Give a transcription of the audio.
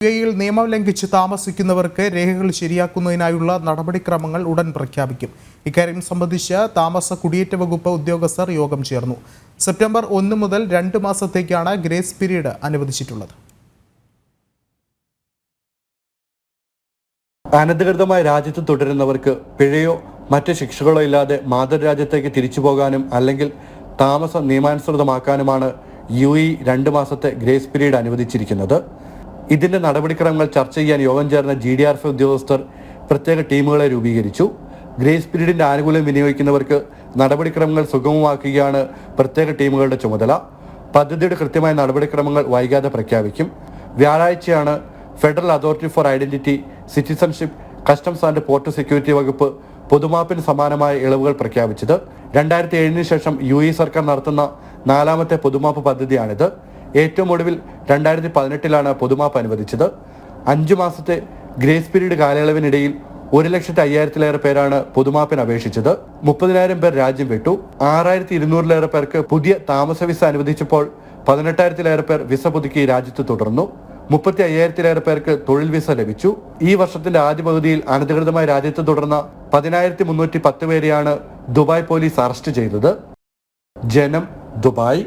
യിൽ നിയമം ലംഘിച്ച് താമസിക്കുന്നവർക്ക് രേഖകൾ ശരിയാക്കുന്നതിനായുള്ള നടപടിക്രമങ്ങൾ ഉടൻ പ്രഖ്യാപിക്കും. ഇക്കാര്യം സംബന്ധിച്ച് താമസ കുടിയേറ്റ വകുപ്പ് ഉദ്യോഗസ്ഥർ യോഗം ചേർന്നു. സെപ്റ്റംബർ ഒന്ന് മുതൽ രണ്ട് മാസത്തേക്കാണ് ഗ്രേസ് പീരീഡ് അനുവദിച്ചിട്ടുള്ളത്. അനധികൃതമായ രാജ്യത്ത് തുടരുന്നവർക്ക് പിഴയോ മറ്റ് ശിക്ഷകളോ ഇല്ലാതെ മാതൃരാജ്യത്തേക്ക് തിരിച്ചു പോകാനും അല്ലെങ്കിൽ താമസം നിയമാനുസൃതമാക്കാനുമാണ് യു ഇ രണ്ട് മാസത്തെ ഗ്രേസ് പീരീഡ് അനുവദിച്ചിരിക്കുന്നത്. ഇതിന്റെ നടപടിക്രമങ്ങൾ ചർച്ച ചെയ്യാൻ യോഗം ചേർന്ന ജി ഡി ആർ എഫ് ഉദ്യോഗസ്ഥർ പ്രത്യേക ടീമുകളെ രൂപീകരിച്ചു. ഗ്രേസ് പീരീഡിന്റെ ആനുകൂല്യം വിനിയോഗിക്കുന്നവർക്ക് നടപടിക്രമങ്ങൾ സുഗമമാക്കുകയാണ് പ്രത്യേക ടീമുകളുടെ ചുമതല. പദ്ധതിയുടെ കൃത്യമായ നടപടിക്രമങ്ങൾ വൈകാതെ പ്രഖ്യാപിക്കും. വ്യാഴാഴ്ചയാണ് federal authority for identity citizenship customs and port security വകുപ്പ് പൊതുമാപ്പിന് സമാനമായ ഇളവുകൾ പ്രഖ്യാപിച്ചത്. രണ്ടായിരത്തി ഏഴിന് ശേഷം യു എ സർക്കാർ നടത്തുന്ന നാലാമത്തെ പൊതുമാപ്പ് പദ്ധതിയാണിത്. ഏറ്റവും ഒടുവിൽ രണ്ടായിരത്തി പതിനെട്ടിലാണ് പൊതുമാപ്പ് അനുവദിച്ചത്. അഞ്ചു മാസത്തെ ഗ്രേസ് പീരീഡ് കാലയളവിനിടയിൽ ഒരു ലക്ഷത്തി അയ്യായിരത്തിലേറെ പേരാണ് പൊതുമാപ്പിന് അപേക്ഷിച്ചത്. മുപ്പതിനായിരം പേർ രാജ്യം വിട്ടു. ആറായിരത്തി ഇരുന്നൂറിലേറെ പേർക്ക് പുതിയ താമസ വിസ അനുവദിച്ചപ്പോൾ പതിനെട്ടായിരത്തിലേറെ പേർ വിസ പുതുക്കി രാജ്യത്ത് തുടർന്നു. മുപ്പത്തി അയ്യായിരത്തിലേറെ പേർക്ക് തൊഴിൽ വിസ ലഭിച്ചു. ഈ വർഷത്തിന്റെ ആദ്യ പകുതിയിൽ അനധികൃതമായി രാജ്യത്ത് തുടർന്ന പതിനായിരത്തി മുന്നൂറ്റി പത്ത് പേരെയാണ് ദുബായ് പോലീസ് അറസ്റ്റ് ചെയ്തത്. ജനം ദുബായ്.